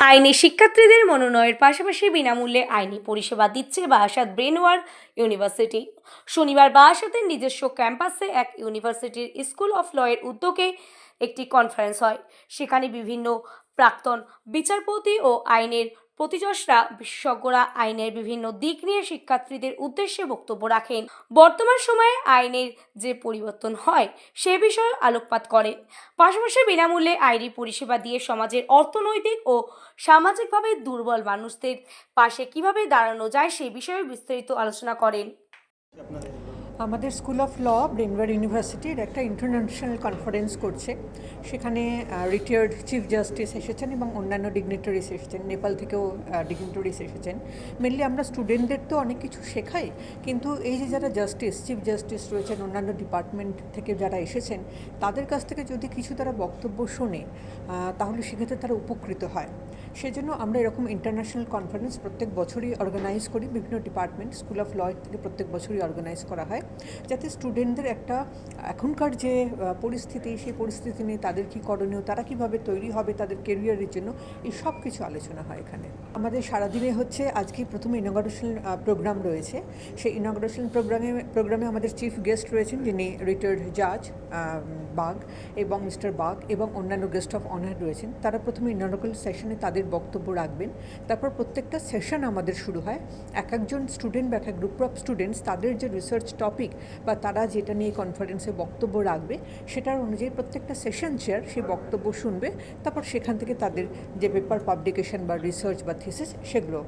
আইনি শিক্ষার্থীদের মনোনয়ের পাশাপাশি বিনামূল্যে আইনি পরিষেবা দিচ্ছে বারাসাত ব্রেনওয়ার ইউনিভার্সিটি। শনিবার বারাসাতের নিজস্ব ক্যাম্পাসে এক ইউনিভার্সিটির স্কুল অফ লয়ের উদ্যোগে একটি কনফারেন্স হয়। সেখানে বিভিন্ন প্রাক্তন বিচারপতি ও আইনের প্রতিযশরা বিশেষজ্ঞরা আইনের বিভিন্ন দিক নিয়ে শিক্ষার্থীদের উদ্দেশ্যে বক্তব্য রাখেন। বর্তমান সময়ে আইনের যে পরিবর্তন হয়, সে বিষয়ে আলোকপাত করেন পাশাপাশি বিনামূল্যে আইনি পরিষেবা দিয়ে সমাজের অর্থনৈতিক ও সামাজিকভাবে দুর্বল মানুষদের পাশে কীভাবে দাঁড়ানো যায়, সে বিষয়ে বিস্তারিত আলোচনা করেন। আমাদের স্কুল অফ ল ব্রেনওয়ার ইউনিভার্সিটির একটা ইন্টারন্যাশনাল কনফারেন্স করছে। সেখানে রিটায়ার্ড চিফ জাস্টিস এসেছেন এবং অন্যান্য ডিগনিটারিস এসেছেন। নেপাল থেকেও ডিগনিটারিস এসেছেন। মেনলি আমরা স্টুডেন্টদের তো অনেক কিছু শেখাই, কিন্তু এই যে যারা জাস্টিস চিফ জাস্টিস রয়েছেন, অন্যান্য ডিপার্টমেন্ট থেকে যারা এসেছেন, তাদের কাছ থেকে যদি কিছু তারা বক্তব্য শোনে তাহলে সেক্ষেত্রে তারা উপকৃত হয়। সেজন্য আমরা এরকম ইন্টারন্যাশনাল কনফারেন্স প্রত্যেক বছরই অর্গানাইজ করি, বিভিন্ন ডিপার্টমেন্ট স্কুল অফ ল থেকে প্রত্যেক বছরই অর্গানাইজ করা হয়, যাতে স্টুডেন্টদের একটা এখনকার যে পরিস্থিতি, সেই পরিস্থিতি নিয়ে তাদের কী করণীয়, তারা কীভাবে তৈরি হবে, তাদের কেরিয়ারের জন্য এই সব কিছু আলোচনা হয় এখানে। আমাদের সারাদিনে হচ্ছে আজকে প্রথমে ইনগ্রেশন প্রোগ্রাম রয়েছে। সেই ইনগ্রেশন প্রোগ্রামে প্রোগ্রামে আমাদের চিফ গেস্ট রয়েছেন যিনি রিটায়ার্ড জাজ বাগ এবং মিস্টার বাগ এবং অন্যান্য গেস্ট অফ অনার রয়েছেন। তারা প্রথমে ইনগ্রেশন সেশনে তাদের বক্তব্য রাখবেন। তারপর প্রত্যেকটা সেশন আমাদের শুরু হয়। এক একজন স্টুডেন্ট বা এক গ্রুপ অফ স্টুডেন্টস তাদের যে রিসার্চ টপিক বা তারা যেটা নিয়ে কনফারেন্সে বক্তব্য রাখবে, সেটার অনুযায়ী প্রত্যেকটা সেশন চেয়ার সে বক্তব্য শুনবে। তারপর সেখান থেকে তাদের যে পেপার পাবলিকেশন বা রিসার্চ বা থিসিস সেগুলো